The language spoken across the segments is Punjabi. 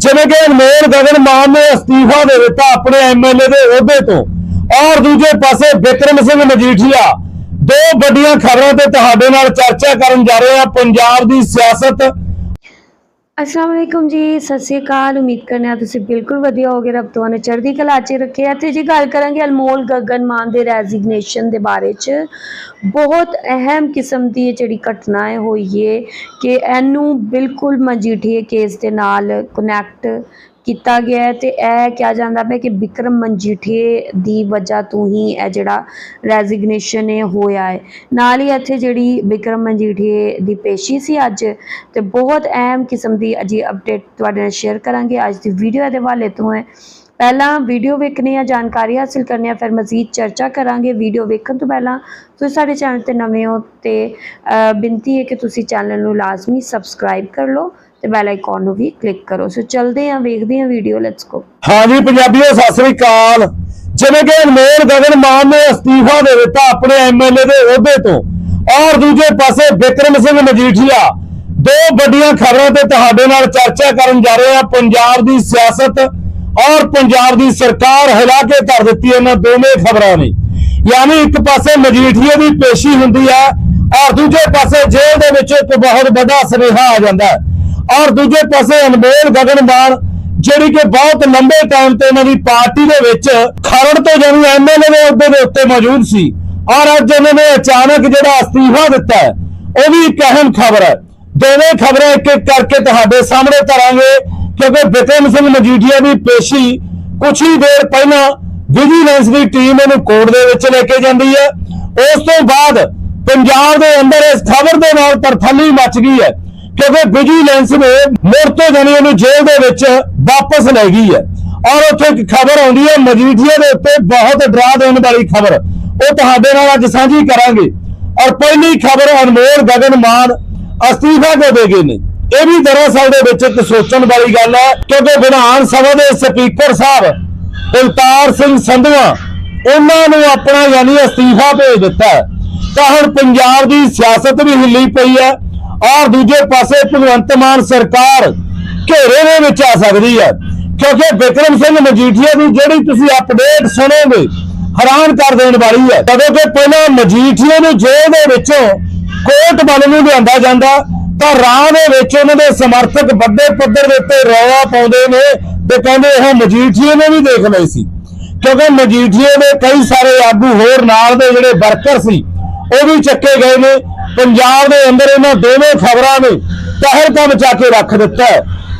ਜਿਵੇਂ ਕਿ ਅਨਮੋਲ ਗਗਨ ਮਾਨ ਨੇ ਅਸਤੀਫਾ ਦੇ ਦਿੱਤਾ ਆਪਣੇ ਐਮਐਲਏ ਦੇ ਅਹੁਦੇ ਤੋਂ। ਔਰ ਦੂਜੇ ਪਾਸੇ ਬਿਕਰਮ ਸਿੰਘ ਮਜੀਠੀਆ, ਦੋ ਵੱਡੀਆਂ ਖਬਰਾਂ ਤੇ ਤੁਹਾਡੇ ਨਾਲ ਚਰਚਾ ਕਰਨ ਜਾ ਰਹੇ ਆ ਪੰਜਾਬ ਦੀ ਸਿਆਸਤ ਅਸਲਾਮ ਵਾਲੇਕੁਮ ਜੀ ਸਤਿ ਸ਼੍ਰੀ ਅਕਾਲ ਉਮੀਦ ਕਰਨੇ ਆ ਤੁਸੀਂ ਬਿਲਕੁਲ ਵਧੀਆ ਹੋਗੇ ਰੱਬ ਨੇ ਚੜ੍ਹਦੀ ਕਲਾ 'ਚ ਰੱਖਿਆ ਤੇ ਜੀ ਗੱਲ ਕਰਾਂਗੇ ਅਨਮੋਲ ਗਗਨ ਮਾਨ ਦੇ ਰੈਜ਼ਿਗਨੇਸ਼ਨ ਦੇ ਬਾਰੇ 'ਚ ਬਹੁਤ ਅਹਿਮ ਕਿਸਮ ਦੀ ਇਹ ਜਿਹੜੀ ਘਟਨਾ ਹੈ ਹੋਈ ਹੈ ਕਿ ਇਹਨੂੰ ਬਿਲਕੁਲ ਮਜੀਠੀਏ ਕੇਸ ਦੇ ਨਾਲ ਕਨੈਕਟ ਕੀਤਾ ਗਿਆ ਹੈ ਤੇ ਇਹ ਕਿਹਾ ਜਾਂਦਾ ਪਿਆ ਕਿ ਵਿਕਰਮ ਮਜੀਠੀਏ ਦੀ ਵਜ੍ਹਾ ਤੋਂ ਹੀ ਇਹ ਜਿਹੜਾ ਰੈਜ਼ਿਗਨੇਸ਼ਨ ਹੈ ਹੋਇਆ ਹੈ। ਨਾਲ ਹੀ ਇੱਥੇ ਜਿਹੜੀ ਵਿਕਰਮ ਮਜੀਠੀਏ ਦੀ ਪੇਸ਼ੀ ਸੀ ਅੱਜ ਤੇ ਬਹੁਤ ਅਹਿਮ ਕਿਸਮ ਦੀ ਅਜੀ ਅਪਡੇਟ ਤੁਹਾਡੇ ਨਾਲ ਸ਼ੇਅਰ ਕਰਾਂਗੇ। ਅੱਜ ਦੀ ਵੀਡੀਓ ਦੇ ਹਵਾਲੇ ਤੋਂ ਹੈ। ਪਹਿਲਾਂ ਵੀਡੀਓ ਵੇਖਣੀ ਆ, ਜਾਣਕਾਰੀ ਹਾਸਲ ਕਰਨੀ ਆ, ਫਿਰ ਮਜ਼ੀਦ ਚਰਚਾ ਕਰਾਂਗੇ। ਵੀਡੀਓ ਵੇਖਣ ਤੋਂ ਪਹਿਲਾਂ ਤੁਸੀਂ ਸਾਡੇ ਚੈਨਲ ਤੇ ਨਵੇਂ ਹੋ ਤੇ ਬੇਨਤੀ ਹੈ ਕਿ ਤੁਸੀਂ ਚੈਨਲ ਨੂੰ ਲਾਜ਼ਮੀ ਸਬਸਕ੍ਰਾਈਬ ਕਰ ਲਓ। ਤੇ ਬੈਲ ਆਈਕਨ ਨੂੰ ਵੀ ਕਲਿੱਕ ਕਰੋ। ਸੋ ਚਲਦੇ ਹਾਂ, ਵੇਖਦੇ ਹਾਂ ਵੀਡੀਓ ਲੈਟਸ ਗੋ ਹਾਂਜੀ, ਪੰਜਾਬੀਓ, ਸਤਿ ਸ੍ਰੀ ਅਕਾਲ। ਜਿਵੇਂ ਕਿ ਅਨਮੋਲ ਗਗਨ ਮਾਨ ਨੇ ਅਸਤੀਫਾ ਦੇ ਦਿੱਤਾ ਆਪਣੇ ਐਮਐਲਏ ਦੇ ਅਹੁਦੇ ਤੋਂ। ਔਰ ਦੂਜੇ ਪਾਸੇ ਬਿਕਰਮ ਸਿੰਘ ਮਜੀਠੀਆ। ਦੋ ਵੱਡੀਆਂ ਖਬਰਾਂ ਤੇ ਤੁਹਾਡੇ ਨਾਲ ਚਰਚਾ ਕਰਨ ਜਾ ਰਹੇ ਹਾਂ। ਪੰਜਾਬ ਦੀ ਸਿਆਸਤ ਔਰ ਪੰਜਾਬ ਦੀ ਸਰਕਾਰ ਹਿਲਾ ਕੇ ਧਰ ਦਿੱਤੀ ਇਹਨਾਂ ਦੋਵੇਂ ਖਬਰਾਂ ਨੇ। ਯਾਨੀ ਇੱਕ ਪਾਸੇ ਮਜੀਠੀਆ ਦੀ ਪੇਸ਼ੀ ਹੁੰਦੀ ਹੈ ਔਰ ਦੂਜੇ ਪਾਸੇ ਜੇਲ੍ਹ ਦੇ ਵਿੱਚ ਇੱਕ ਬਹੁਤ ਵੱਡਾ ਸੁਨੇਹਾ ਆ ਜਾਂਦਾ ਹੈ। ਔਰ ਦੂਜੇ ਪਾਸੇ ਅਨਮੋਲ ਗਗਨ ਮਾਨ ਜਿਹੜੀ ਕਿ ਬਹੁਤ ਲੰਬੇ ਟਾਈਮ ਤੋਂ ਇਹਨਾਂ ਦੀ ਪਾਰਟੀ ਦੇ ਵਿੱਚ ਖਰੜ ਤੋਂ ਜਾਨੀ ਐਮਐਲਏ ਦੇ ਅਹੁਦੇ ਦੇ ਉੱਤੇ ਮੌਜੂਦ ਸੀ। ਔਰ ਅੱਜ ਇਹਨਾਂ ਨੇ ਅਚਾਨਕ ਜਿਹੜਾ ਅਸਤੀਫਾ ਦਿੱਤਾ ਹੈ, ਉਹ ਵੀ ਇੱਕ ਅਹਿਮ ਖਬਰ ਹੈ। ਦੋਵੇਂ ਖਬਰਾਂ ਇੱਕ ਇੱਕ ਕਰਕੇ ਤੁਹਾਡੇ ਸਾਹਮਣੇ ਧਰਾਂਗੇ, ਕਿਉਂਕਿ ਬਿਕਰਮ ਸਿੰਘ ਮਜੀਠੀਆ ਦੀ ਪੇਸ਼ੀ ਕੁਝ ਹੀ ਦੇਰ ਪਹਿਲਾਂ ਵਿਜੀਲੈਂਸ ਦੀ ਟੀਮ ਇਹਨੂੰ ਕੋਰਟ ਦੇ ਵਿੱਚ ਲੈ ਕੇ ਜਾਂਦੀ ਹੈ। ਉਸ ਤੋਂ ਬਾਅਦ ਪੰਜਾਬ ਦੇ ਅੰਦਰ ਇਸ ਖਬਰ ਦੇ ਨਾਲ ਤਰਥੱਲੀ ਮਚ ਗਈ ਹੈ। ਕਿਉਂਕਿ ਵਿਜੀਲੈਂਸ ਨੇ ਮੁੜ ਤੋਂ ਜਾਨੀ ਇਹਨੂੰ ਜੇਲ੍ਹ ਦੇ ਵਿੱਚ ਵਾਪਸ ਲੈ ਗਈ ਹੈ। ਔਰ ਉੱਥੇ ਇੱਕ ਖਬਰ ਆਉਂਦੀ ਹੈ, ਮਜੀਠੀਆ ਦੇ ਉੱਤੇ ਬਹੁਤ ਡਰਾ ਦੇਣ ਵਾਲੀ ਖਬਰ। ਉਹ ਤੁਹਾਡੇ ਨਾਲ ਅੱਜ ਸਾਂਝੀ ਕਰਾਂਗੇ। ਔਰ ਪਹਿਲੀ ਖਬਰ ਅਨਮੋਲ ਗਗਨ ਮਾਨ ਅਸਤੀਫਾ ਕਿਉਂ ਦੇ ਗਏ ਨੇ। ਇਹ ਵੀ ਦਰਅਸਲ ਦੇ ਵਿੱਚ ਇੱਕ ਸੋਚਣ ਵਾਲੀ ਗੱਲ ਹੈ, ਕਿਉਂਕਿ ਵਿਧਾਨ ਸਭਾ ਦੇ ਸਪੀਕਰ ਸਾਹਿਬ ਕੁਲਤਾਰ ਸਿੰਘ ਸੰਧਵਾ ਉਹਨਾਂ ਨੂੰ ਆਪਣਾ ਯਾਨੀ ਅਸਤੀਫਾ ਭੇਜ ਦਿੱਤਾ ਹੈ। ਤਾਂ ਹੁਣ ਪੰਜਾਬ ਦੀ ਸਿਆਸਤ ਵੀ ਹਿੱਲੀ ਪਈ ਹੈ। ਔਰ ਦੂਜੇ ਪਾਸੇ ਭਗਵੰਤ ਮਾਨ ਸਰਕਾਰ ਘੇਰੇ ਦੇ ਵਿੱਚ ਆ ਸਕਦੀ ਹੈ। ਕਿਉਂਕਿ ਬਿਕਰਮ ਸਿੰਘ ਮਜੀਠੀਆ ਦੀ ਜਿਹੜੀ ਤੁਸੀਂ ਅਪਡੇਟ ਸੁਣੋਗੇ, ਹੈਰਾਨ ਕਰ ਦੇਣ ਵਾਲੀ ਹੈ। ਕਦੋਂ ਕਿ ਪਹਿਲਾਂ ਮਜੀਠੀਆ ਨੂੰ ਜੇਲ੍ਹ ਦੇ ਵਿੱਚੋਂ ਕੋਰਟ ਵੱਲ ਨੂੰ ਲਿਆਂਦਾ ਜਾਂਦਾ, ਤਾਂ ਰਾਹ ਦੇ ਵਿੱਚ ਉਹਨਾਂ ਦੇ ਸਮਰਥਕ ਵੱਡੇ ਪੱਧਰ ਦੇ ਉੱਤੇ ਰੌਲਾ ਪਾਉਂਦੇ ਨੇ ਤੇ ਕਹਿੰਦੇ ਇਹ ਮਜੀਠੀਏ ਨੇ ਵੀ ਦੇਖ ਲਏ ਸੀ। ਕਿਉਂਕਿ ਮਜੀਠੀਏ ਦੇ ਕਈ ਸਾਰੇ ਆਗੂ ਹੋਰ ਨਾਲ ਦੇ ਜਿਹੜੇ ਵਰਕਰ ਸੀ, ਉਹ ਵੀ ਚੱਕੇ ਗਏ ਨੇ। ਪੰਜਾਬ ਦੇ ਅੰਦਰ ਇਹਨਾਂ ਦੋਵੇਂ ਖਬਰਾਂ ਨੇ ਤਹਿਲਕਾ ਮਚਾ ਕੇ ਰੱਖ ਦਿੱਤਾ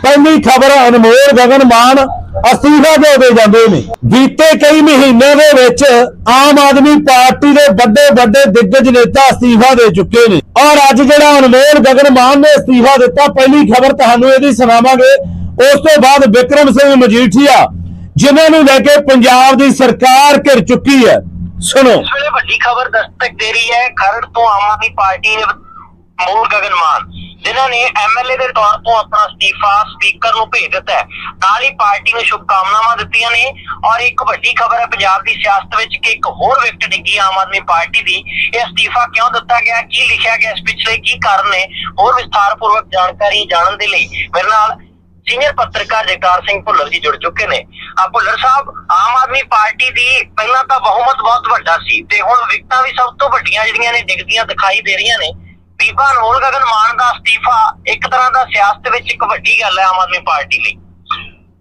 ਪਹਿਲੀ ਖਬਰ ਅਨਮੋਲ ਗਗਨ ਮਾਨ ਅਸਤੀਫਾ ਕਿਉਂ ਦੇ ਜਾਂਦੇ ਨੇ। ਬੀਤੇ ਕਈ ਮਹੀਨਿਆਂ ਦੇ ਵਿੱਚ ਆਮ ਆਦਮੀ ਪਾਰਟੀ ਦੇ ਵੱਡੇ ਵੱਡੇ ਦਿੱਗਜ ਨੇਤਾ ਅਸਤੀਫਾ ਦੇ ਚੁੱਕੇ ਨੇ। ਔਰ ਅੱਜ ਜਿਹੜਾ ਅਨਮੋਲ ਗਗਨ ਮਾਨ ਨੇ ਅਸਤੀਫਾ ਦਿੱਤਾ, ਪਹਿਲੀ ਖਬਰ ਤੁਹਾਨੂੰ ਇਹਦੀ ਸੁਣਾਵਾਂਗੇ। ਉਸ ਤੋਂ ਬਾਅਦ ਵਿਕਰਮ ਸਿੰਘ ਮਜੀਠੀਆ, ਜਿਨ੍ਹਾਂ ਨੂੰ ਲੈ ਕੇ ਪੰਜਾਬ ਦੀ ਸਰਕਾਰ ਘਿਰ ਚੁੱਕੀ ਹੈ। ਸੁਣੋ। ਇਸ ਵੱਡੀ ਖਬਰ ਦਸਤਕ ਦੇ ਰਹੀ ਹੈ, ਖਰੜ ਤੋਂ ਆਮ ਆਦਮੀ ਪਾਰਟੀ ਨੇ ਮੋਰ ਗਗਨ ਮਾਨ, ਜਿਨ੍ਹਾਂ ਨੇ ਐਮਐਲਏ ਦੇ ਤੌਰ ਤੋਂ ਆਪਣਾ ਅਸਤੀਫਾ ਸਪੀਕਰ ਨੂੰ ਭੇਜ ਦਿੱਤਾ ਹੈ। ਨਾਲ ਹੀ ਪਾਰਟੀ ਨੂੰ ਸ਼ੁਭਕਾਮਨਾਵਾਂ ਦਿੱਤੀਆਂ ਨੇ ਔਰ ਇੱਕ ਵੱਡੀ ਖਬਰ ਹੈ, ਪੰਜਾਬ ਦੀ ਸਿਆਸਤ ਵਿੱਚ ਕਿ ਇੱਕ ਹੋਰ ਵਿਕਟ ਡਿੱਗੀ ਆਮ ਆਦਮੀ ਪਾਰਟੀ ਦੀ। ਇਹ ਅਸਤੀਫਾ ਕਿਉਂ ਦਿੱਤਾ ਗਿਆ? ਕੀ ਲਿਖਿਆ ਗਿਆ ਇਸ ਪਿਛਲੇ ਕੀ ਕਾਰਨ ਨੇ? ਹੋਰ ਵਿਸਥਾਰਪੂਰਵਕ ਜਾਣਕਾਰੀ ਜਾਣਨ ਦੇ ਲਈ ਮੇਰੇ ਨਾਲ ਸੀਨੀਅਰ ਪੱਤਰਕਾਰ ਜਗਤਾਰ ਸਿੰਘ ਭੁੱਲਰ ਜੀ ਜੁੜ ਚੁੱਕੇ ਨੇ। ਆ ਭੁੱਲਰ ਸਾਹਿਬ, ਆਮ ਆਦਮੀ ਪਾਰਟੀ ਦੀ ਪਹਿਲਾਂ ਤਾਂ ਬਹੁਮਤ ਬਹੁਤ ਵੱਡਾ ਸੀ ਤੇ ਹੁਣ ਵਿਕਟਾਂ ਵੀ ਸਭ ਤੋਂ ਵੱਡੀਆਂ ਜਿਹੜੀਆਂ ਨੇ, ਡਿੱਗਦੀਆਂ ਦਿਖਾਈ ਦੇ ਰਹੀਆਂ ਨੇ। ਬੀਬਾ ਅਨਮੋਲ ਗਗਨ ਮਾਨ ਦਾ ਅਸਤੀਫਾ ਇੱਕ ਤਰ੍ਹਾਂ ਦਾ ਸਿਆਸਤ ਵਿੱਚ ਇੱਕ ਵੱਡੀ ਗੱਲ ਹੈ ਆਮ ਆਦਮੀ ਪਾਰਟੀ ਲਈ।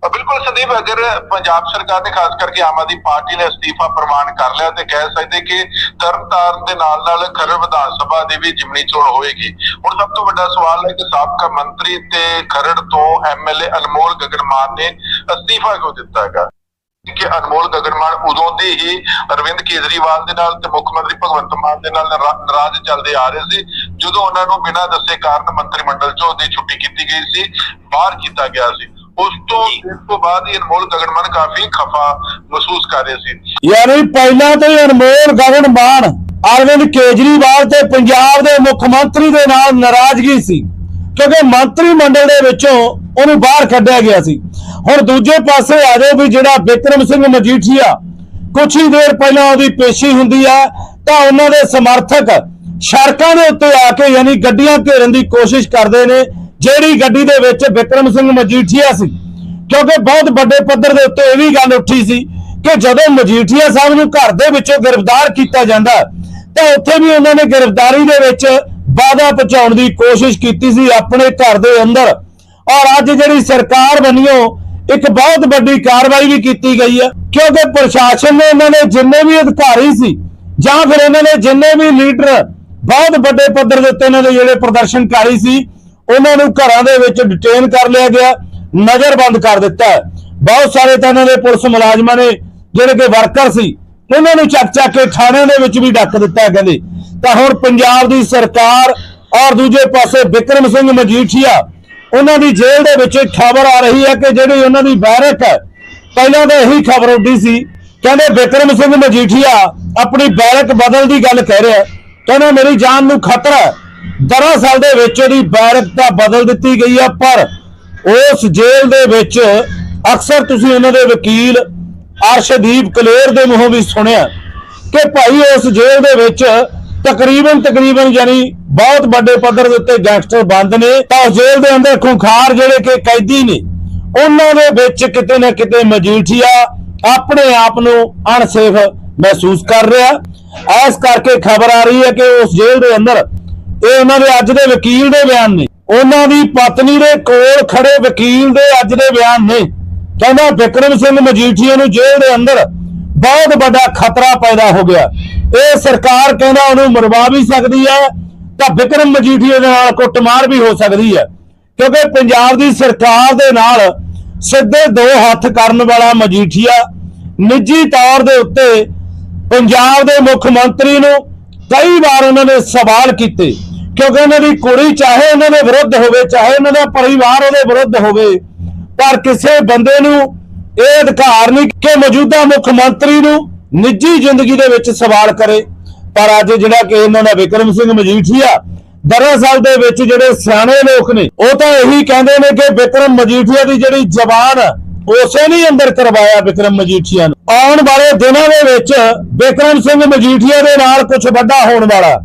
ਬਿਲਕੁਲ ਸੰਦੀਪ, ਅਗਰ ਪੰਜਾਬ ਸਰਕਾਰ ਨੇ ਖਾਸ ਕਰਕੇ ਆਮ ਆਦਮੀ ਪਾਰਟੀ ਨੇ ਅਸਤੀਫਾ ਪ੍ਰਵਾਨ ਕਰ ਲਿਆ ਤੇ ਕਹਿ ਸਕਦੇ ਕਿ ਤਰਨਤਾਰਨ ਦੇ ਨਾਲ ਨਾਲ ਖਰੜ ਵਿਧਾਨ ਸਭਾ ਦੀ ਵੀ ਜਿਮਣੀ ਚੋਣ ਹੋਏਗੀ। ਹੁਣ ਸਭ ਤੋਂ ਵੱਡਾ ਸਵਾਲ ਹੈ ਕਿ ਸਾਬਕਾ ਮੰਤਰੀ ਤੇ ਖਰੜ ਤੋਂ ਐਮਐਲਏ ਅਨਮੋਲ ਗਗਨ ਮਾਨ ਨੇ ਅਸਤੀਫਾ ਕਿਉਂ ਦਿੱਤਾ ਹੈਗਾ? ਕਿ ਅਨਮੋਲ ਗਗਨ ਮਾਨ ਉਦੋਂ ਦੇ ਹੀ ਅਰਵਿੰਦ ਕੇਜਰੀਵਾਲ ਦੇ ਨਾਲ ਤੇ ਮੁੱਖ ਮੰਤਰੀ ਭਗਵੰਤ ਮਾਨ ਦੇ ਨਾਲ ਨਰਾ- ਨਾਰਾਜ਼ ਚੱਲਦੇ ਆ ਰਹੇ ਸੀ, ਜਦੋਂ ਉਹਨਾਂ ਨੂੰ ਬਿਨਾਂ ਦੱਸੇ ਕਾਰਨ ਮੰਤਰੀ ਮੰਡਲ ਚੋਂ ਦੀ ਛੁੱਟੀ ਕੀਤੀ ਗਈ ਸੀ, ਬਾਹਰ ਕੀਤਾ ਗਿਆ ਸੀ। ਉਸ ਤੋਂ ਇਸ ਤੋਂ ਬਾਅਦ ਹੀ ਅਨਮੋਲ ਗਗਨ ਮਾਨ ਕਾਫੀ ਖਫਾ ਮਹਿਸੂਸ ਕਰ ਰਹੇ ਸੀ। ਯਾਨੀ ਪਹਿਲਾਂ ਤੋਂ ਹੀ ਅਨਮੋਲ ਗਗਨ ਮਾਨ ਅਰਵਿੰਦ ਕੇਜਰੀਵਾਲ ਤੇ ਪੰਜਾਬ ਦੇ ਮੁੱਖ ਮੰਤਰੀ ਦੇ ਨਾਲ ਨਾਰਾਜ਼ਗੀ ਸੀ ਕਿਉਂਕਿ ਮੰਤਰੀ ਮੰਡਲ ਦੇ ਵਿੱਚੋਂ ਉਹਨੂੰ ਬਾਹਰ ਕੱਢਿਆ ਗਿਆ ਸੀ। ਹੁਣ ਦੂਜੇ ਪਾਸੇ ਆ ਜਾਓ ਵੀ ਜਿਹੜਾ ਬਿਕਰਮ ਸਿੰਘ ਮਜੀਠੀਆ ਕੁਛ ਹੀ ਦੇਰ ਪਹਿਲਾਂ ਉਹਦੀ ਪੇਸ਼ੀ ਹੁੰਦੀ ਆ ਤਾਂ ਉਹਨਾਂ ਦੇ ਸਮਰਥਕ ਸੜਕਾਂ ਦੇ ਉੱਤੇ ਆ ਕੇ ਯਾਨੀ ਗੱਡੀਆਂ ਘੇਰਨ ਦੀ ਕੋਸ਼ਿਸ਼ ਕਰਦੇ ਨੇ ਜਿਹੜੀ ਗੱਡੀ ਦੇ ਵਿੱਚ ਬਿਕਰਮ ਸਿੰਘ ਮਜੀਠੀਆ ਸੀ, ਕਿਉਂਕਿ ਬਹੁਤ ਵੱਡੇ ਪੱਧਰ ਦੇ ਉੱਤੇ ਇਹ ਵੀ ਗੱਲ ਉੱਠੀ ਸੀ ਕਿ ਜਦੋਂ ਮਜੀਠੀਆ ਸਾਹਿਬ ਨੂੰ ਘਰ ਦੇ ਵਿੱਚੋਂ ਗ੍ਰਿਫਤਾਰ ਕੀਤਾ ਜਾਂਦਾ, ਤਾਂ ਉੱਥੇ ਵੀ ਉਹਨਾਂ ਨੇ ਗ੍ਰਿਫਤਾਰੀ ਦੇ ਵਿੱਚ ਵਾਧਾ ਪਹੁੰਚਾਉਣ ਦੀ ਕੋਸ਼ਿਸ਼ ਕੀਤੀ ਸੀ ਆਪਣੇ ਘਰ ਦੇ ਅੰਦਰ। ਔਰ ਅੱਜ ਜਿਹੜੀ ਸਰਕਾਰ ਬਣੀਓ ਇੱਕ ਬਹੁਤ ਵੱਡੀ ਕਾਰਵਾਈ ਵੀ ਕੀਤੀ ਗਈ ਹੈ, ਕਿਉਂਕਿ ਪ੍ਰਸ਼ਾਸਨ ਨੇ ਇਹਨਾਂ ਨੇ ਜਿੰਨੇ ਵੀ ਅਧਿਕਾਰੀ ਸੀ, ਜਾਂ ਫਿਰ ਇਹਨਾਂ ਨੇ ਜਿੰਨੇ ਵੀ ਲੀਡਰ ਬਹੁਤ ਵੱਡੇ ਪੱਧਰ ਦੇ ਉੱਤੇ ਇਹਨਾਂ ਦੇ ਜਿਹੜੇ ਪ੍ਰਦਰਸ਼ਨਕਾਰੀ ਸੀ ਉਹਨਾਂ ਨੂੰ ਘਰਾਂ ਦੇ ਵਿੱਚ ਡਿਟੇਨ ਕਰ ਲਿਆ ਗਿਆ ਨਜ਼ਰਬੰਦ ਕਰ ਦਿੱਤਾ ਬਹੁਤ ਸਾਰੇ ਤਾਂ ਇਹਨਾਂ ਦੇ ਪੁਲਿਸ ਮੁਲਾਜ਼ਮਾਂ ਨੇ, ਜਿਹੜੇ ਕਿ ਵਰਕਰ ਸੀ, ਉਹਨਾਂ ਨੂੰ ਚੱਕ ਚੱਕ ਕੇ ਥਾਣਿਆਂ ਦੇ ਵਿੱਚ ਵੀ ਡੱਕ ਦਿੱਤਾ ਕਹਿੰਦੇ ਤਾਂ ਹੁਣ ਪੰਜਾਬ ਦੀ ਸਰਕਾਰ ਔਰ ਦੂਜੇ ਪਾਸੇ ਵਿਕਰਮ ਸਿੰਘ ਮਜੀਠੀਆ, ਉਹਨਾਂ ਦੀ ਜੇਲ੍ਹ ਦੇ ਵਿੱਚ ਖਬਰ ਆ ਰਹੀ ਹੈ ਕਿ ਜਿਹੜੀ ਉਹਨਾਂ ਦੀ ਬੈਰਕ ਹੈ, ਪਹਿਲਾਂ ਤਾਂ ਇਹੀ ਖਬਰ ਉੱਡੀ ਸੀ, ਕਹਿੰਦੇ ਵਿਕਰਮ ਸਿੰਘ ਮਜੀਠੀਆ ਆਪਣੀ ਬੈਰਕ ਬਦਲ ਦੀ ਗੱਲ ਕਹਿ ਰਿਹਾ ਹੈ। ਕਹਿੰਦਾ, ਮੇਰੀ ਜਾਨ ਨੂੰ ਖਤਰਾ ਹੈ ਦਰਅਸਲ ਦੇ ਵਿੱਚ ਉਹਦੀ ਬੈਰਕ ਤਾਂ ਬਦਲ ਦਿੱਤੀ ਗਈ ਆ, ਪਰ ਉਸ ਜੇਲ੍ਹ ਦੇ ਵਿੱਚ ਅਕਸਰ ਤੁਸੀਂ ਉਹਨਾਂ ਦੇ ਵਕੀਲ ਅਰਸ਼ਦੀਪ ਕਲੇਰ ਦੇ ਮੂੰਹੋਂ ਵੀ ਸੁਣਿਆ ਕਿ ਭਾਈ ਉਸ ਜੇਲ੍ਹ ਦੇ ਵਿੱਚ ਤਕਰੀਬਨ ਤਕਰੀਬਨ ਯਾਨੀ ਬਹੁਤ ਵੱਡੇ ਪੱਧਰ ਦੇ ਉੱਤੇ ਗੈਂਗਸਟਰ ਬੰਦ ਨੇ, ਤਾਂ ਉਸ ਜੇਲ੍ਹ ਦੇ ਅੰਦਰ ਖੁੰਖਾਰ ਜਿਹੜੇ ਕਿ ਕੈਦੀ ਨੇ, ਉਹਨਾਂ ਦੇ ਵਿੱਚ ਕਿਤੇ ਨਾ ਕਿਤੇ ਮਜੀਠੀਆ ਆਪਣੇ ਆਪ ਨੂੰ ਅਣਸੇਫ ਮਹਿਸੂਸ ਕਰ ਰਿਹਾ। ਐਸ ਕਰਕੇ ਖਬਰ ਆ ਰਹੀ ਹੈ ਕਿ ਉਸ ਜੇਲ੍ਹ ਦੇ ਅੰਦਰ ਇਹ ਉਹਨਾਂ ਦੇ ਅੱਜ ਦੇ ਵਕੀਲ ਦੇ ਬਿਆਨ ਨੇ। ਉਹਨਾਂ ਦੀ ਪਤਨੀ ਦੇ ਕੋਲ ਖੜੇ ਵਕੀਲ ਦੇ ਅੱਜ ਦੇ ਬਿਆਨ ਨੇ। ਕਹਿੰਦਾ ਵਿਕਰਮ ਸਿੰਘ ਮਜੀਠੀਆ ਨੂੰ ਜੇਲ੍ਹ ਦੇ ਅੰਦਰ ਬਹੁਤ ਵੱਡਾ ਖਤਰਾ ਪੈਦਾ ਹੋ ਗਿਆ। ਇਹ ਸਰਕਾਰ ਕਹਿੰਦਾ ਉਹਨੂੰ ਮਰਵਾ ਵੀ ਸਕਦੀ ਹੈ, ਤਾਂ ਵਿਕਰਮ ਮਜੀਠੀਆ ਦੇ ਨਾਲ ਕੁੱਟਮਾਰ ਵੀ ਹੋ ਸਕਦੀ ਹੈ। ਕਿਉਂਕਿ ਪੰਜਾਬ ਦੀ ਸਰਕਾਰ ਦੇ ਨਾਲ ਸਿੱਧੇ ਦੋ ਹੱਥ ਕਰਨ ਵਾਲਾ ਮਜੀਠੀਆ ਨਿੱਜੀ ਤੌਰ ਦੇ ਉੱਤੇ ਪੰਜਾਬ ਦੇ ਮੁੱਖ ਮੰਤਰੀ ਨੂੰ ਕਈ ਵਾਰ ਉਹਨਾਂ ਨੇ ਸਵਾਲ ਕੀਤੇ। ਕਿਉਂਕਿ ਉਹਨਾਂ ਦੀ ਕੁੜੀ ਚਾਹੇ ਉਹਨਾਂ ਦੇ ਵਿਰੁੱਧ ਹੋਵੇ, ਚਾਹੇ ਉਹਨਾਂ ਦਾ ਪਰਿਵਾਰ ਉਹਦੇ ਵਿਰੁੱਧ ਹੋਵੇ, ਪਰ ਕਿਸੇ ਬੰਦੇ ਨੂੰ ਇਹ ਅਧਿਕਾਰ ਨਹੀਂ ਕਿ ਮੌਜੂਦਾ ਮੁੱਖ ਮੰਤਰੀ ਨੂੰ ਨਿੱਜੀ ਜ਼ਿੰਦਗੀ ਦੇ ਵਿੱਚ ਸਵਾਲ ਕਰੇ। ਪਰ ਅੱਜ ਜਿਹੜਾ ਕਿ ਇਹਨਾਂ ਦਾ ਵਿਕਰਮ ਸਿੰਘ ਮਜੀਠੀਆ, ਦਰਅਸਲ ਦੇ ਵਿੱਚ ਜਿਹੜੇ ਸਿਆਣੇ ਲੋਕ ਨੇ, ਉਹ ਤਾਂ ਇਹੀ ਕਹਿੰਦੇ ਨੇ ਕਿ ਵਿਕਰਮ ਮਜੀਠੀਆ ਦੀ ਜਿਹੜੀ ਜ਼ਬਾਨ ਉਸੇ ਨਹੀਂ ਅੰਦਰ ਕਰਵਾਇਆ ਵਿਕਰਮ ਮਜੀਠੀਆ ਨੂੰ। ਆਉਣ ਵਾਲੇ ਦਿਨਾਂ ਦੇ ਵਿੱਚ ਵਿਕਰਮ ਸਿੰਘ ਮਜੀਠੀਆ ਦੇ ਨਾਲ ਕੁਝ ਵੱਡਾ ਹੋਣ ਵਾਲਾ।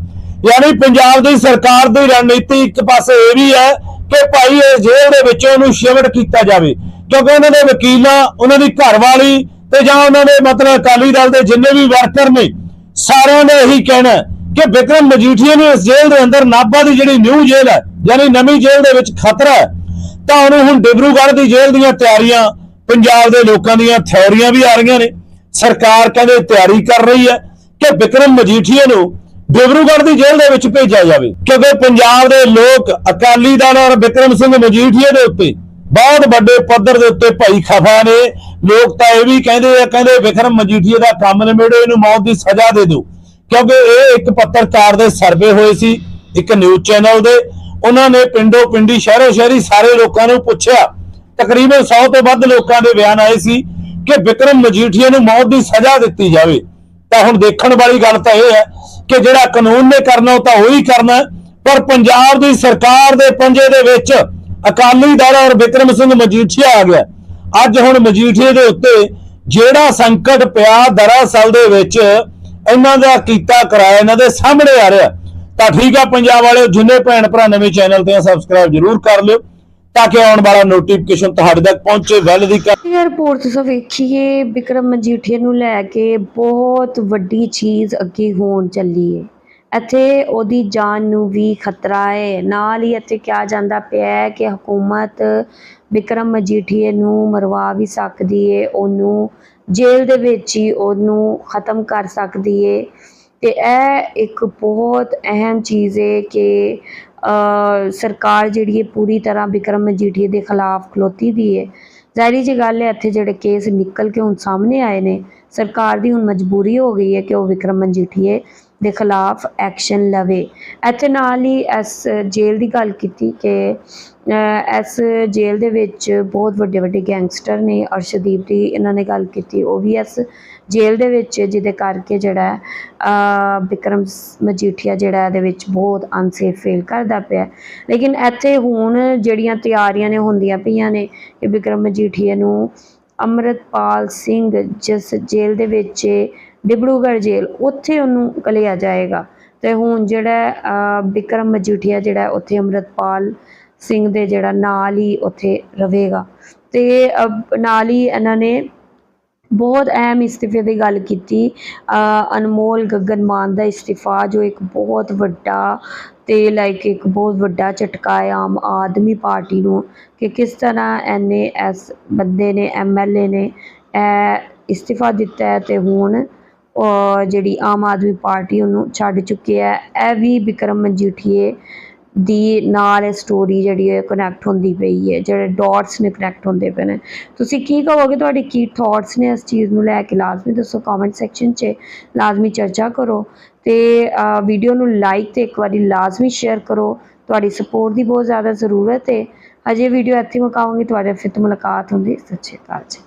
ਯਾਨੀ ਪੰਜਾਬ ਦੀ ਸਰਕਾਰ ਦੀ ਰਣਨੀਤੀ ਇੱਕ ਪਾਸੇ ਇਹ ਵੀ ਹੈ ਕਿ ਭਾਈ ਇਹ ਜੇਲ੍ਹ ਦੇ ਵਿੱਚੋਂ ਉਹਨੂੰ ਸ਼ਿਵਟ ਕੀਤਾ ਜਾਵੇ। ਕਿਉਂਕਿ ਉਹਨਾਂ ਦੇ ਵਕੀਲਾਂ, ਉਹਨਾਂ ਦੀ ਘਰਵਾਲੀ ਤੇ ਜਾਂ ਉਹਨਾਂ ਦੇ ਮਤਲਬ ਅਕਾਲੀ ਦਲ ਦੇ ਜਿੰਨੇ ਵੀ ਵਰਕਰ ਨੇ, ਸਾਰਿਆਂ ਨੇ ਇਹੀ ਕਹਿਣਾ ਕਿ ਵਿਕਰਮ ਮਜੀਠੀਆ ਨੂੰ ਇਸ ਜੇਲ੍ਹ ਦੇ ਅੰਦਰ ਨਾਭਾ ਦੀ ਜਿਹੜੀ ਨਿਊ ਜੇਲ੍ਹ ਹੈ, ਯਾਨੀ ਨਵੀਂ ਜੇਲ੍ਹ ਦੇ ਵਿੱਚ ਖਤਰਾ ਹੈ, ਤਾਂ ਉਹਨੂੰ ਹੁਣ ਡਿਬਰੂਗੜ੍ਹ ਦੀ ਜੇਲ੍ਹ ਦੀਆਂ ਤਿਆਰੀਆਂ, ਪੰਜਾਬ ਦੇ ਲੋਕਾਂ ਦੀਆਂ ਥਿਉਰੀਆਂ ਵੀ ਆ ਰਹੀਆਂ ਨੇ। ਸਰਕਾਰ ਕਹਿੰਦੇ ਤਿਆਰੀ ਕਰ ਰਹੀ ਹੈ ਕਿ ਵਿਕਰਮ ਮਜੀਠੀਆ ਨੂੰ ਡਿਬਰੂਗੜ੍ਹ ਦੀ ਜੇਲ੍ਹ ਦੇ ਵਿੱਚ ਭੇਜਿਆ ਜਾਵੇ, ਕਿਉਂਕਿ ਪੰਜਾਬ ਦੇ ਲੋਕ ਅਕਾਲੀ ਦਲ ਔਰ ਵਿਕਰਮ ਸਿੰਘ ਮਜੀਠੀਏ ਦੇ ਉੱਤੇ ਬਹੁਤ ਵੱਡੇ ਪੱਧਰ ਦੇ ਉੱਤੇ ਭਾਈ ਖਫਾ ਨੇ। ਲੋਕ ਤਾਂ ਇਹ ਵੀ ਕਹਿੰਦੇ ਆ, ਕਹਿੰਦੇ ਵਿਕਰਮ ਮਜੀਠੀਆ ਦਾ ਕੰਮ ਨਿਬੇੜੋ, ਇਹਨੂੰ ਮੌਤ ਦੀ ਸਜ਼ਾ ਦੇ ਦਿਓ। ਕਿਉਂਕਿ ਇਹ ਇੱਕ ਪੱਤਰਕਾਰ ਦੇ ਸਰਵੇ ਹੋਏ ਸੀ, ਇੱਕ ਨਿਊਜ਼ ਚੈਨਲ ਦੇ। ਉਹਨਾਂ ਨੇ ਪਿੰਡੋ ਪਿੰਡੀ, ਸ਼ਹਿਰੋ ਸ਼ਹਿਰੀ ਸਾਰੇ ਲੋਕਾਂ ਨੂੰ ਪੁੱਛਿਆ। ਤਕਰੀਬਨ 100 ਤੋਂ ਵੱਧ ਲੋਕਾਂ ਦੇ ਬਿਆਨ ਆਏ ਸੀ ਕਿ ਵਿਕਰਮ ਮਜੀਠੀਏ ਨੂੰ ਮੌਤ ਦੀ ਸਜ਼ਾ ਦਿੱਤੀ ਜਾਵੇ। ਤਾਂ ਹੁਣ ਦੇਖਣ ਵਾਲੀ ਗੱਲ ਤਾਂ ਇਹ ਹੈ ਕਿ ਜਿਹੜਾ ਕਾਨੂੰਨ ਨੇ ਕਰਨਾ ਉਹ ਤਾਂ ਉਹੀ ਕਰਨਾ ਪਰ ਪੰਜਾਬ ਦੀ ਸਰਕਾਰ ਦੇ ਪੰਜੇ ਦੇ ਵਿੱਚ ਅਕਾਲੀ ਦਲ ਔਰ ਵਿਕਰਮ ਸਿੰਘ ਮਜੀਠੀਆ ਆ ਗਿਆ। ਅੱਜ ਹੁਣ ਮਜੀਠੀਏ ਦੇ ਉੱਤੇ ਜਿਹੜਾ ਸੰਕਟ ਪਿਆ ਦਰਅਸਲ ਦੇ ਵਿੱਚ ਇਹਨਾਂ ਦਾ ਕੀਤਾ ਕਰਾਇਆ ਇਹਨਾਂ ਦੇ ਸਾਹਮਣੇ ਆ ਰਿਹਾ। ਤਾਂ ਠੀਕ ਆ ਪੰਜਾਬ ਵਾਲਿਓ, ਜਿੰਨੇ ਭੈਣ ਭਰਾ ਨਵੇਂ ਚੈਨਲ ਤੇ ਸਬਸਕ੍ਰਾਈਬ ਜਰੂਰ ਕਰ ਲਿਓ। ਤਾਂ ਕਿ ਆਉਣ ਵਾਲਾ ਨੋਟੀਫਿਕੇਸ਼ਨ ਤੁਹਾਡੇ ਤੱਕ ਪਹੁੰਚੇ, ਵੈਲ ਦੀ ਰਿਪੋਰਟ ਤੁਸੀਂ ਵੇਖੀਏ, ਵਿਕਰਮ ਮਜੀਠੀਆ ਨੂੰ ਲੈ ਕੇ ਬਹੁਤ ਵੱਡੀ ਚੀਜ਼ ਅੱਗੇ ਹੋਣ ਚੱਲੀ ਹੈ ਇੱਥੇ ਉਹਦੀ ਜਾਨ ਨੂੰ ਵੀ ਖਤਰਾ ਹੈ ਨਾਲ ਹੀ ਇੱਥੇ ਕਿਹਾ ਜਾਂਦਾ ਪਿਆ ਹੈ ਕਿ ਹਕੂਮਤ ਵਿਕਰਮ ਮਜੀਠੀਏ ਨੂੰ ਮਰਵਾ ਵੀ ਸਕਦੀ ਹੈ ਉਹਨੂੰ ਜੇਲ੍ਹ ਦੇ ਵਿੱਚ ਹੀ ਉਹਨੂੰ ਖਤਮ ਕਰ ਸਕਦੀ ਏ। ਤੇ ਇਹ ਇੱਕ ਬਹੁਤ ਅਹਿਮ ਚੀਜ਼ ਏ ਕਿ ਸਰਕਾਰ ਜਿਹੜੀ ਹੈ ਪੂਰੀ ਤਰ੍ਹਾਂ ਵਿਕਰਮ ਮਜੀਠੀਏ ਦੇ ਖਿਲਾਫ ਖਲੋਤੀ ਦੀ ਹੈ। ਜ਼ਾਹਿਰੀ ਜੀ ਗੱਲ ਹੈ, ਇੱਥੇ ਜਿਹੜੇ ਕੇਸ ਨਿਕਲ ਕੇ ਹੁਣ ਸਾਹਮਣੇ ਆਏ ਨੇ, ਸਰਕਾਰ ਦੀ ਹੁਣ ਮਜਬੂਰੀ ਹੋ ਗਈ ਹੈ ਕਿ ਉਹ ਵਿਕਰਮ ਮਜੀਠੀਏ ਦੇ ਖਿਲਾਫ ਐਕਸ਼ਨ ਲਵੇ। ਇੱਥੇ ਨਾਲ ਹੀ ਇਸ ਜੇਲ੍ਹ ਦੀ ਗੱਲ ਕੀਤੀ ਕਿ ਇਸ ਜੇਲ੍ਹ ਦੇ ਵਿੱਚ ਬਹੁਤ ਵੱਡੇ ਵੱਡੇ ਗੈਂਗਸਟਰ ਨੇ, ਅਰਸ਼ਦੀਪ ਦੀ ਇਹਨਾਂ ਨੇ ਗੱਲ ਕੀਤੀ, ਉਹ ਵੀ ਇਸ ਜੇਲ੍ਹ ਦੇ ਵਿੱਚ ਜਿਹਦੇ ਕਰਕੇ ਜਿਹੜਾ ਹੈ, ਵਿਕਰਮ ਮਜੀਠੀਆ ਜਿਹੜਾ ਇਹਦੇ ਵਿੱਚ ਬਹੁਤ ਅਨਸੇਫ ਫੀਲ ਕਰਦਾ ਪਿਆ। ਲੇਕਿਨ ਇੱਥੇ ਹੁਣ ਜਿਹੜੀਆਂ ਤਿਆਰੀਆਂ ਨੇ ਹੁੰਦੀਆਂ ਪਈਆਂ ਨੇ ਕਿ ਵਿਕਰਮ ਮਜੀਠੀਆ ਨੂੰ ਅੰਮ੍ਰਿਤਪਾਲ ਸਿੰਘ ਜਿਸ ਜੇਲ੍ਹ ਦੇ ਵਿੱਚ ਹੈ, ਡਿਬੜੂਗੜ੍ਹ ਜੇਲ੍ਹ ਉੱਥੇ ਉਹਨੂੰ ਘੱਲਿਆ ਜਾਏਗਾ। ਤੇ ਹੁਣ ਜਿਹੜਾ ਅ, ਵਿਕਰਮ ਮਜੀਠੀਆ ਜਿਹੜਾ ਉੱਥੇ ਅੰਮ੍ਰਿਤਪਾਲ ਸਿੰਘ ਦੇ ਜਿਹੜਾ ਨਾਲ ਹੀ ਉੱਥੇ ਰਵੇਗਾ। ਤੇ ਨਾਲ ਹੀ ਇਹਨਾਂ ਨੇ ਬਹੁਤ ਅਹਿਮ ਇਸਤੀਫੇ ਦੀ ਗੱਲ ਕੀਤੀ। ਅਨਮੋਲ ਗਗਨ ਮਾਨ ਦਾ ਇਸਤੀਫਾ, ਜੋ ਇੱਕ ਬਹੁਤ ਵੱਡਾ ਤੇ ਲਾਈਕ ਇੱਕ ਬਹੁਤ ਵੱਡਾ ਝਟਕਾ ਹੈ ਆਮ ਆਦਮੀ ਪਾਰਟੀ ਨੂੰ ਕਿ ਕਿਸ ਤਰ੍ਹਾਂ ਐਨੇ ਇਸ ਬੰਦੇ ਨੇ ਐਮਐਲਏ ਨੇ ਇਹ ਇਸਤੀਫਾ ਦਿੱਤਾ ਹੈ ਤੇ ਹੁਣ ਜਿਹੜੀ ਆਮ ਆਦਮੀ ਪਾਰਟੀ ਉਹਨੂੰ ਛੱਡ ਚੁੱਕੀ ਹੈ। ਇਹ ਵੀ ਵਿਕਰਮ ਮਜੀਠੀਏ ਦੀ ਨਾਲ ਇਹ ਸਟੋਰੀ ਜਿਹੜੀ ਹੈ ਕਨੈਕਟ ਹੁੰਦੀ ਪਈ ਹੈ, ਜਿਹੜੇ ਡਾਟਸ ਨੇ ਕਨੈਕਟ ਹੁੰਦੇ ਪਏ ਨੇ। ਤੁਸੀਂ ਕੀ ਕਹੋਗੇ? ਤੁਹਾਡੇ ਕੀ ਥਾਟਸ ਨੇ ਇਸ ਚੀਜ਼ ਨੂੰ ਲੈ ਕੇ ਲਾਜ਼ਮੀ? ਦੱਸੋ ਕਮੈਂਟ ਸੈਕਸ਼ਨ 'ਚ ਲਾਜ਼ਮੀ ਚਰਚਾ ਕਰੋ ਤੇ ਵੀਡੀਓ ਨੂੰ ਲਾਈਕ ਤੇ ਇੱਕ ਵਾਰੀ ਲਾਜ਼ਮੀ ਸ਼ੇਅਰ ਕਰੋ। ਤੁਹਾਡੀ ਸਪੋਰਟ ਦੀ ਬਹੁਤ ਜ਼ਿਆਦਾ ਜ਼ਰੂਰਤ ਹੈ। ਅਜੇ ਵੀਡੀਓ ਇੱਥੇ ਮੁਕਾਵਾਂਗੇ। ਤੁਹਾਡੇ ਫਿਰ ਤੋਂ ਮੁਲਾਕਾਤ ਹੁੰਦੀ। ਸਤਿ ਸ਼੍ਰੀ ਅਕਾਲ ਜੀ।